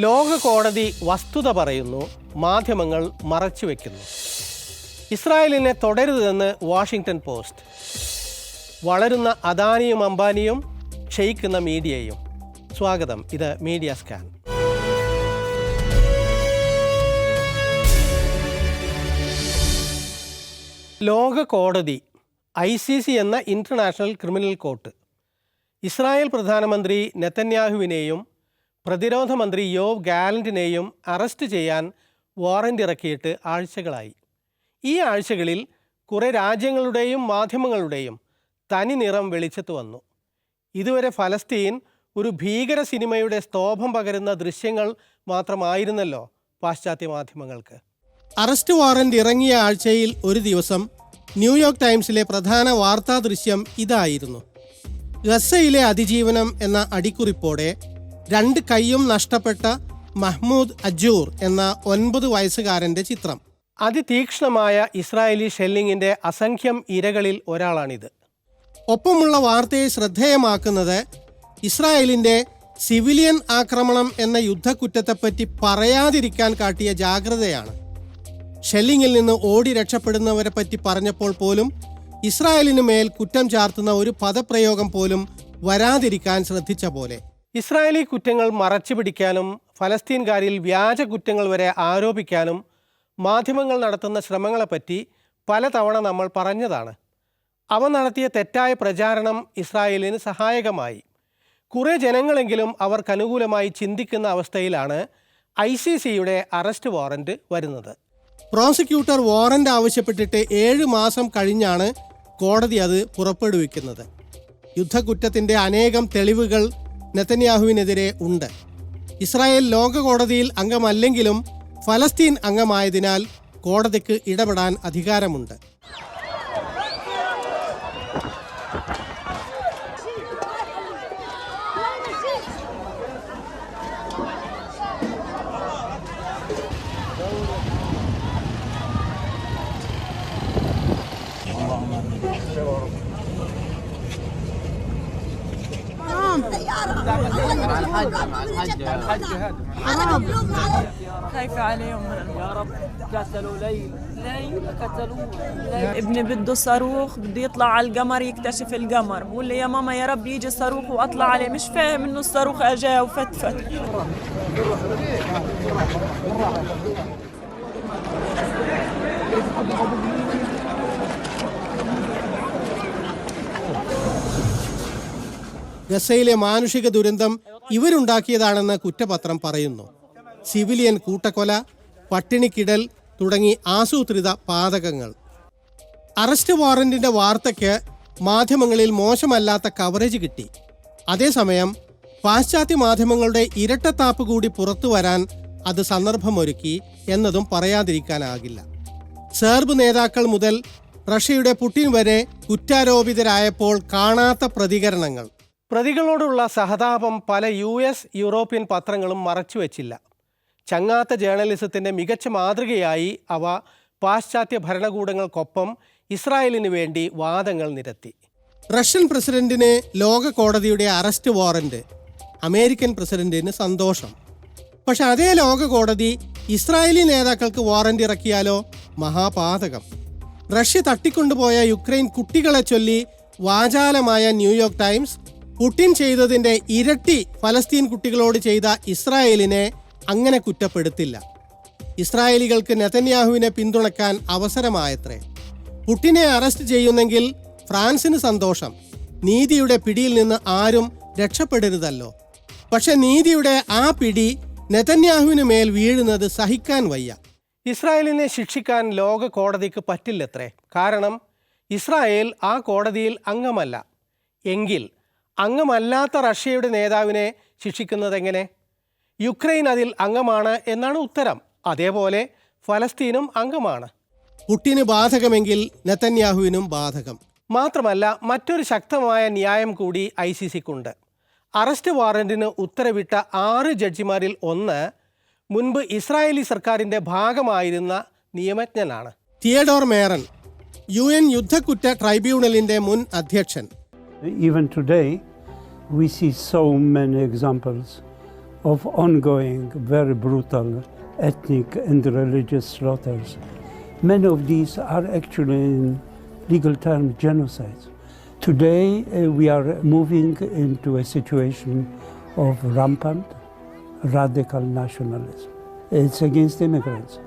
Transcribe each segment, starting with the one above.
ലോക കോടതി വസ്തുത പറയുന്നു മാധ്യമങ്ങൾ മറച്ചു വയ്ക്കുന്നു ഇസ്രായേലിനെ തുടരുതെന്ന് വാഷിങ്ടൺ പോസ്റ്റ്. വളരുന്ന അദാനിയും അംബാനിയും ക്ഷയിക്കുന്ന മീഡിയയും. സ്വാഗതം ഇത് മീഡിയ സ്കാൻ. ലോക കോടതി ഐ സി സി എന്ന ഇന്റർനാഷണൽ ക്രിമിനൽ കോർട്ട്. ഇസ്രായേൽ പ്രധാനമന്ത്രി നെതന്യാഹുവിനെയും പ്രതിരോധ മന്ത്രി യോവ് ഗാലന്റിനെയും അറസ്റ്റ് ചെയ്യാൻ വാറന്റ് ഇറക്കിയിട്ട് ആഴ്ചകളായി. ഈ ആഴ്ചകളിൽ കുറേ രാജ്യങ്ങളുടെയും മാധ്യമങ്ങളുടെയും തനി നിറം വെളിച്ചത്ത് വന്നു. ഇതുവരെ ഫലസ്തീൻ ഒരു ഭീകര സിനിമയുടെ സ്തോഭം പകരുന്ന ദൃശ്യങ്ങൾ മാത്രമായിരുന്നല്ലോ പാശ്ചാത്യ മാധ്യമങ്ങൾക്ക്. അറസ്റ്റ് വാറന്റ് ഇറങ്ങിയ ആഴ്ചയിൽ ഒരു ദിവസം ന്യൂയോർക്ക് ടൈംസിലെ പ്രധാന വാർത്താ ദൃശ്യം ഇതായിരുന്നു. ഗസയിലെ അതിജീവനം എന്ന അടിക്കുറിപ്പോടെ രണ്ട് കൈയും നഷ്ടപ്പെട്ട മഹ്മൂദ് അജൂർ എന്ന ഒൻപത് വയസ്സുകാരന്റെ ചിത്രം. അതിതീക്ഷ്ണമായ ഇസ്രായേലി ഷെല്ലിങ്ങിന്റെ അസംഖ്യം ഇരകളിൽ ഒരാളാണിത്. ഒപ്പമുള്ള വാർത്തയെ ശ്രദ്ധേയമാക്കുന്നത് ഇസ്രായേലിന്റെ സിവിലിയൻ ആക്രമണം എന്ന യുദ്ധക്കുറ്റത്തെപ്പറ്റി പറയാതിരിക്കാൻ കാട്ടിയ ജാഗ്രതയാണ്. ഷെല്ലിങ്ങിൽ നിന്ന് ഓടി രക്ഷപ്പെടുന്നവരെ പറ്റി പറഞ്ഞപ്പോൾ പോലും ഇസ്രായേലിനു മേൽ കുറ്റം ചാർത്തുന്ന ഒരു പദപ്രയോഗം പോലും വരാതിരിക്കാൻ ശ്രദ്ധിച്ച പോലെ. ഇസ്രായേലി കുറ്റങ്ങൾ മറച്ചു പിടിക്കാനും ഫലസ്തീൻകാരിൽ വ്യാജ കുറ്റങ്ങൾ വരെ ആരോപിക്കാനും മാധ്യമങ്ങൾ നടത്തുന്ന ശ്രമങ്ങളെപ്പറ്റി പലതവണ നമ്മൾ പറഞ്ഞതാണ്. അവ നടത്തിയ തെറ്റായ പ്രചാരണം ഇസ്രായേലിന് സഹായകമായി. കുറേ ജനങ്ങളെങ്കിലും അവർക്ക് അനുകൂലമായി ചിന്തിക്കുന്ന അവസ്ഥയിലാണ് ഐ സി സിയുടെ അറസ്റ്റ് വാറന്റ് വരുന്നത്. പ്രോസിക്യൂട്ടർ വാറന്റ് ആവശ്യപ്പെട്ടിട്ട് ഏഴ് മാസം കഴിഞ്ഞാണ് കോടതി അത് പുറപ്പെടുവിക്കുന്നത്. യുദ്ധക്കുറ്റത്തിന്റെ അനേകം തെളിവുകൾ നെതന്യാഹുവിനെതിരെ ഉണ്ട്. ഇസ്രായേൽ ലോക കോടതിയിൽ അംഗമല്ലെങ്കിലും ഫലസ്തീൻ അംഗമായതിനാൽ കോടതിക്ക് ഇടപെടാൻ അധികാരമുണ്ട്. خايفة عليهم يا رب قتلوا ليل ليل قتلوه ليل. ابني بده صاروخ بده يطلع على القمر يكتشف القمر بقول لي يا ماما يا رب يجي الصاروخ واطلع عليه مش فاهم انه الصاروخ اجا وفتفت ഗസയിലെ മാനുഷിക ദുരന്തം ഇവരുണ്ടാക്കിയതാണെന്ന് കുറ്റപത്രം പറയുന്നു. സിവിലിയൻ കൂട്ടക്കൊല പട്ടിണിക്കിടൽ തുടങ്ങി ആസൂത്രിത പാതകങ്ങൾ. അറസ്റ്റ് വാറന്റിന്റെ വാർത്തയ്ക്ക് മാധ്യമങ്ങളിൽ മോശമല്ലാത്ത കവറേജ് കിട്ടി. അതേസമയം പാശ്ചാത്യ മാധ്യമങ്ങളുടെ ഇരട്ടത്താപ്പ് കൂടി പുറത്തു വരാൻ അത് സന്ദർഭമൊരുക്കി എന്നതും പറയാതിരിക്കാനാകില്ല. സെർബ് നേതാക്കൾ മുതൽ റഷ്യയുടെ പുടിൻ വരെ കുറ്റാരോപിതരായപ്പോൾ കാണാത്ത പ്രതികരണങ്ങൾ. പ്രതികളോടുള്ള സഹതാപം പല യു എസ് യൂറോപ്യൻ പത്രങ്ങളും മറച്ചുവെച്ചില്ല ചങ്ങാത്ത ജേർണലിസത്തിന്റെ മികച്ച മാതൃകയായി അവ പാശ്ചാത്യ ഭരണകൂടങ്ങൾക്കൊപ്പം ഇസ്രായേലിന് വേണ്ടി വാദങ്ങൾ നിരത്തി. റഷ്യൻ പ്രസിഡന്റിന് ലോക കോടതിയുടെ അറസ്റ്റ് വാറന്റ് അമേരിക്കൻ പ്രസിഡന്റിന് സന്തോഷം. പക്ഷെ അതേ ലോക കോടതി ഇസ്രായേലി നേതാക്കൾക്ക് വാറന്റ് ഇറക്കിയാലോ മഹാപാതകം. റഷ്യ തട്ടിക്കൊണ്ടുപോയ യുക്രൈൻ കുട്ടികളെ ചൊല്ലി വാചാലമായ ന്യൂയോർക്ക് ടൈംസ് പുടിൻ ചെയ്തതിന്റെ ഇരട്ടി ഫലസ്തീൻ കുട്ടികളോട് ചെയ്ത ഇസ്രായേലിനെ അങ്ങനെ കുറ്റപ്പെടുത്തില്ല. ഇസ്രായേലികൾക്ക് നെതന്യാഹുവിനെ പിന്തുണക്കാൻ അവസരമായത്രേ. പുട്ടിനെ അറസ്റ്റ് ചെയ്യുന്നെങ്കിൽ ഫ്രാൻസിന് സന്തോഷം. നീതിയുടെ പിടിയിൽ നിന്ന് ആരും രക്ഷപ്പെടരുതല്ലോ. പക്ഷെ നീതിയുടെ ആ പിടി നെതന്യാഹുവിന് മേൽ വീഴുന്നത് സഹിക്കാൻ വയ്യ. ഇസ്രായേലിനെ ശിക്ഷിക്കാൻ ലോക കോടതിക്ക് പറ്റില്ലത്രേ. കാരണം ഇസ്രായേൽ ആ കോടതിയിൽ അംഗമല്ല. എങ്കിൽ അംഗമല്ലാത്ത റഷ്യയുടെ നേതാവിനെ ശിക്ഷിക്കുന്നത് എങ്ങനെ യുക്രൈൻ അതിൽ അംഗമാണ് എന്നാണ് ഉത്തരം. അതേപോലെ ഫലസ്തീനും അംഗമാണ്. പുട്ടിന് ബാധകമെങ്കിൽ നെത്തന്യാഹുവിനും ബാധകം. മാത്രമല്ല മറ്റൊരു ശക്തമായ ന്യായം കൂടി ഐ സി സിക്കുണ്ട്. അറസ്റ്റ് വാറന്റിന് ഉത്തരവിട്ട ആറ് ജഡ്ജിമാരിൽ ഒന്ന് മുൻപ് ഇസ്രായേലി സർക്കാരിന്റെ ഭാഗമായിരുന്ന നിയമജ്ഞനാണ്. തിയഡോർ മേറൻ യു എൻ യുദ്ധക്കുറ്റ ട്രൈബ്യൂണലിന്റെ മുൻ അധ്യക്ഷൻ. Even today, we see so many examples of ongoing, very brutal ethnic and religious slaughters. Many of these are actually, in legal terms, genocides. Today, uh, we are moving into a situation of rampant radical nationalism. It's against immigrants,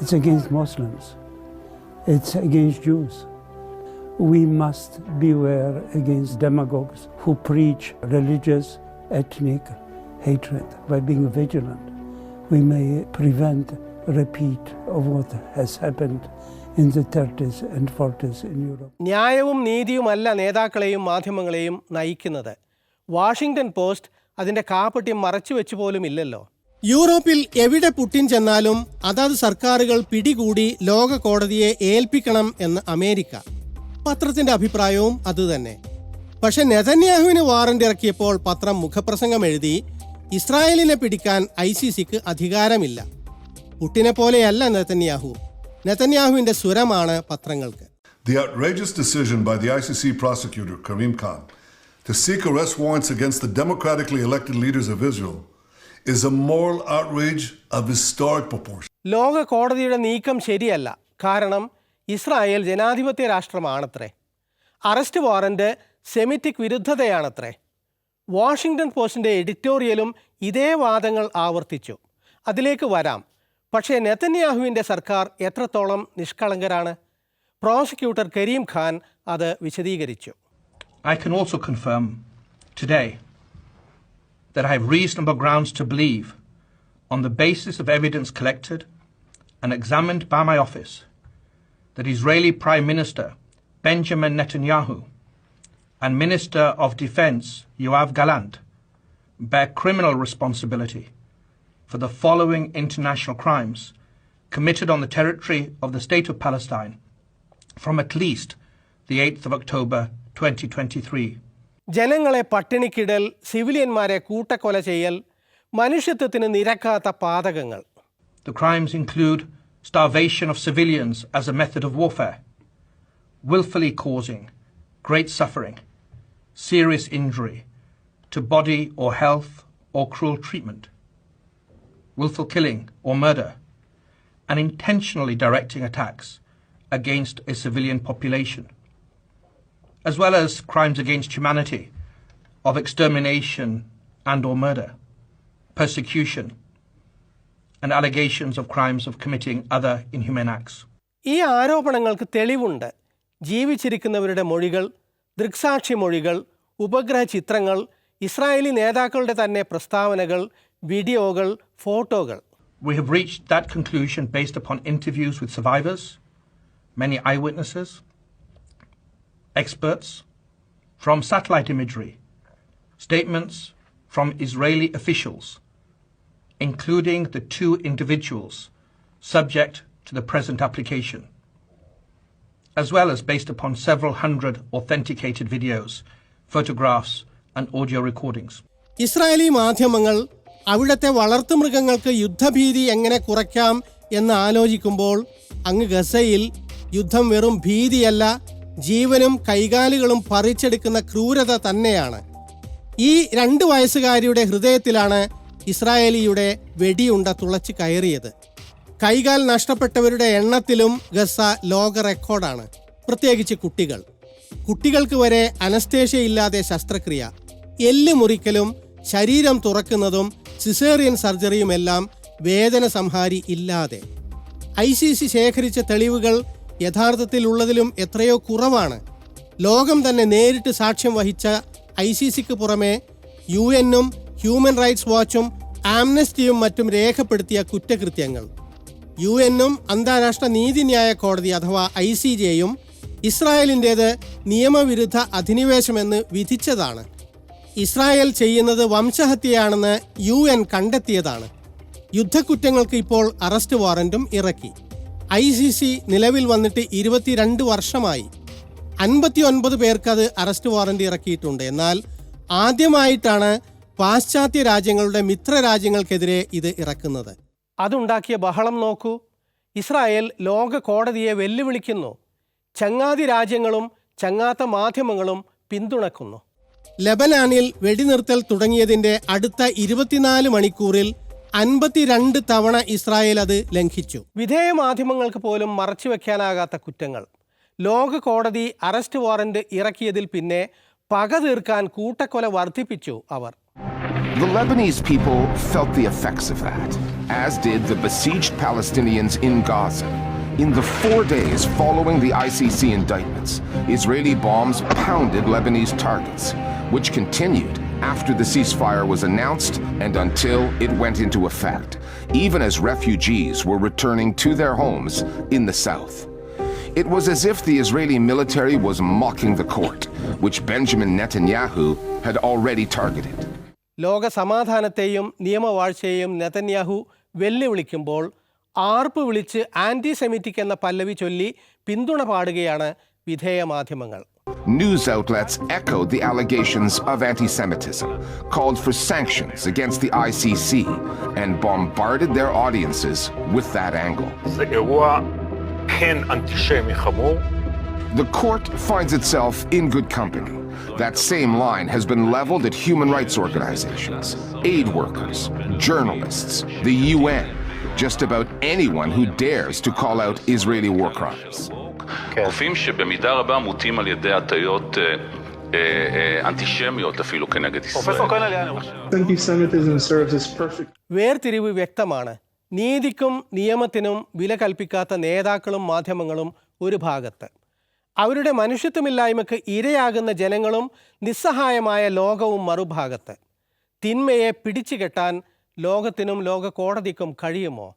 it's against Muslims, it's against Jews. We must beware against demagogues who preach religious, ethnic hatred. By being vigilant, we may prevent repeat of what has happened in the 30s and 40s in Europe. ന്യായവും നീതിയുമല്ല നേതാക്കളെയും മാധ്യമങ്ങളെയും നയിക്കുന്നത് Washington post അതിന്റെ കാപ്പട്യം മറച്ചു വെച്ചു പോലും ഇല്ലല്ലോ യൂറോപ്പിൽ എവിടെ പുട്ടിൻ ചെന്നാലും അതാത് സർക്കാരുകൾ പിടികൂടി ലോക കോടതിയെ ഏൽപ്പിക്കണം എന്ന് അമേരിക്ക പത്രത്തിന്റെ അഭിപ്രായവും അതുതന്നെ പക്ഷെ നെതന്യാഹുവിന് വാറന്റ് ഇറക്കിയപ്പോൾ പത്രം മുഖപ്രസംഗം എഴുതി ഇസ്രായേലിനെ പിടിക്കാൻ ഐ സി സിക്ക് അധികാരമില്ല പുട്ടിനെ പോലെയല്ല നെതന്യാഹു നെതന്യാഹുവിന്റെ സ്വരമാണ് പത്രങ്ങൾക്ക് The outrageous decision by the ICC prosecutor, Karim Khan, to seek arrest warrants against the democratically elected leaders of Israel is a moral outrage of historic proportion. ലോക കോടതിയുടെ നീക്കം ശരിയല്ല കാരണം ഇസ്രായേൽ ജനാധിപത്യ രാഷ്ട്രമാണത്രേ. അറസ്റ്റ് വാറന്റ് സെമിറ്റിക് വിരുദ്ധതയാണത്രേ. Washington പോസ്റ്റിന്റെ എഡിറ്റോറിയലും ഇതേ വാദങ്ങൾ ആവർത്തിച്ചു. അതിലേക്ക് വരാം. പക്ഷേ നെതന്യാഹുവിന്റെ സർക്കാർ എത്രത്തോളം നിഷ്കളങ്കരാണ്? പ്രോസിക്യൂട്ടർ കരീം ഖാൻ അത് വിശദീകരിച്ചു. I can also confirm today that I have reasonable grounds to believe on the basis of evidence collected and examined by my office, that Israeli Prime Minister Benjamin Netanyahu and Minister of Defense Yoav Gallant bear criminal responsibility for the following international crimes committed on the territory of the State of Palestine from at least the 8th of October 2023. ജനങ്ങളെ പട്ടിണിക്കിടൽ സിവിലിയന്മാരെ കൂട്ടക്കൊല ചെയ്യൽ മനുഷ്യത്വത്തിന് നിരക്കാത്ത പാതകങ്ങൾ The crimes include starvation of civilians as a method of warfare, willfully causing great suffering, serious injury to body or health or cruel treatment, willful killing or murder, and intentionally directing attacks against a civilian population, as well as crimes against humanity of extermination and or murder, persecution, and allegations of crimes of committing other inhumane acts. ഈ ആരോപണങ്ങൾക്ക് തെളിവുണ്ട് ജീവിച്ചിരിക്കുന്നവരുടെ മൊഴികൾ ദൃക്സാക്ഷി മൊഴികൾ ഉപഗ്രഹ ചിത്രങ്ങൾ Israeli നേതാക്കളുടെ തന്നെ പ്രസ്താവനകൾ വീഡിയോകൾ ഫോട്ടോകൾ We have reached that conclusion based upon interviews with survivors, many eyewitnesses, experts, from satellite imagery, statements from Israeli officials, including the two individuals subject to the present application, as well as based upon several hundred authenticated videos, photographs, and audio recordings. Israeli മാധ്യമങ്ങൾ അവിടുത്തെ വളർത്തുമൃഗങ്ങൾക്ക് യുദ്ധഭീതി എങ്ങനെ കുറയ്ക്കാം എന്ന് ആലോചിക്കുമ്പോൾ അങ്ങ് ഗസയിൽ യുദ്ധം വെറും ഭീതിയല്ല ജീവനും കൈകാലുകളും പറിച്ചെടുക്കുന്ന ക്രൂരത തന്നെയാണ് ഈ രണ്ട് വയസ്സുകാരിയുടെ ഹൃദയത്തിലാണ് ഇസ്രായേലിയുടെ വെടിയുണ്ട തുളച്ച് കയറിയത്. കൈകാൽ നഷ്ടപ്പെട്ടവരുടെ എണ്ണത്തിലും ഗസ ലോക റെക്കോർഡാണ്. പ്രത്യേകിച്ച് കുട്ടികൾ. കുട്ടികൾക്ക് വരെ അനസ്തേഷ്യ ഇല്ലാതെ ശസ്ത്രക്രിയ. എല്ല് മുറിക്കലും ശരീരം തുറക്കുന്നതും സിസേറിയൻ സർജറിയുമെല്ലാം വേദന സംഹാരി ഇല്ലാതെ. ഐ സി സി ശേഖരിച്ച തെളിവുകൾ യഥാർത്ഥത്തിൽ ഉള്ളതിലും എത്രയോ കുറവാണ്. ലോകം തന്നെ നേരിട്ട് സാക്ഷ്യം വഹിച്ച ഐ സി സിക്ക് പുറമെ യു എന്നും ഹ്യൂമൻ റൈറ്റ്സ് വാച്ചും ആംനസ്റ്റിയും മറ്റും രേഖപ്പെടുത്തിയ കുറ്റകൃത്യങ്ങൾ. യു എന്നും അന്താരാഷ്ട്ര നീതിന്യായ കോടതി അഥവാ ഐ സി ജെയും ഇസ്രായേലിന്റേത് നിയമവിരുദ്ധ അധിനിവേശമെന്ന് വിധിച്ചതാണ്. ഇസ്രായേൽ ചെയ്യുന്നത് വംശഹത്യയാണെന്ന് യു എൻ കണ്ടെത്തിയതാണ്. യുദ്ധക്കുറ്റങ്ങൾക്ക് ഇപ്പോൾ അറസ്റ്റ് വാറന്റും ഇറക്കി. ഐ സി സി നിലവിൽ വന്നിട്ട് ഇരുപത്തിരണ്ട് വർഷമായി. അൻപത്തി ഒൻപത് പേർക്ക് അത് അറസ്റ്റ് വാറന്റ് ഇറക്കിയിട്ടുണ്ട്. എന്നാൽ ആദ്യമായിട്ടാണ് പാശ്ചാത്യ രാജ്യങ്ങളുടെ മിത്ര രാജ്യങ്ങൾക്കെതിരെ ഇത് ഇറക്കുന്നത്. അതുണ്ടാക്കിയ ബഹളം നോക്കൂ. ഇസ്രായേൽ ലോക കോടതിയെ വെല്ലുവിളിക്കുന്നു. ചങ്ങാതി രാജ്യങ്ങളും ചങ്ങാത്ത മാധ്യമങ്ങളും പിന്തുണക്കുന്നു. ലബനാനിൽ വെടിനിർത്തൽ തുടങ്ങിയതിന്റെ അടുത്ത ഇരുപത്തിനാല് മണിക്കൂറിൽ അൻപത്തിരണ്ട് തവണ ഇസ്രായേൽ അത് ലംഘിച്ചു. വിധേയ മാധ്യമങ്ങൾക്ക് പോലും മറച്ചുവെക്കാനാകാത്ത കുറ്റങ്ങൾ. ലോക കോടതി അറസ്റ്റ് വാറന്റ് ഇറക്കിയതിൽ പിന്നെ പക തീർക്കാൻ കൂട്ടക്കൊല വർദ്ധിപ്പിച്ചു അവർ. The Lebanese people felt the effects of that, as did the besieged Palestinians in Gaza. In the four days following the ICC indictments, Israeli bombs pounded Lebanese targets, which continued after the ceasefire was announced and until it went into effect, even as refugees were returning to their homes in the south. It was as if the Israeli military was mocking the court, which Benjamin Netanyahu had already targeted. ലോക സമാധാനത്തെയും നിയമവാഴ്ചയെയും Netanyahu വെല്ലുവിളിക്കുമ്പോൾ ആർപ്പ് വിളിച്ച് anti Semitic എന്ന പല്ലവി ചൊല്ലി പിന്തുണ പാടുകയാണ് വിധേയ മാധ്യമങ്ങൾ News outlets echoed the allegations of anti Semitism, called for sanctions against the ICC, and bombarded their audiences with that angle. The court finds itself in good company. That same line has been leveled at human rights organizations, aid workers, journalists, the UN, just about anyone who dares to call out Israeli war crimes. גופים שבמידה רבה מוטים על ידי הטיות אה, אה, אה, אנטישמיות אפילו כנגד ישראל. פרופסור קנלי, אני חושב. Anti-Semitism serves as perfect വേർതിരിവ് വ്യക്തമാണ് നീതിക്കും നിയമത്തിനും വില കൽപ്പിക്കാത്ത നേതാക്കളും മാധ്യമങ്ങളും ഒരു ഭാഗത്ത് അവരുടെ മനുഷ്യത്വമില്ലായ്മക്ക് ഇരയാകുന്ന ജനങ്ങളും നിസ്സഹായമായ ലോകവും മറുഭാഗത്ത്. തിന്മയെ പിടിച്ചുകെട്ടാൻ ലോകത്തിനും ലോക കോടതിക്കും കഴിയുമോ?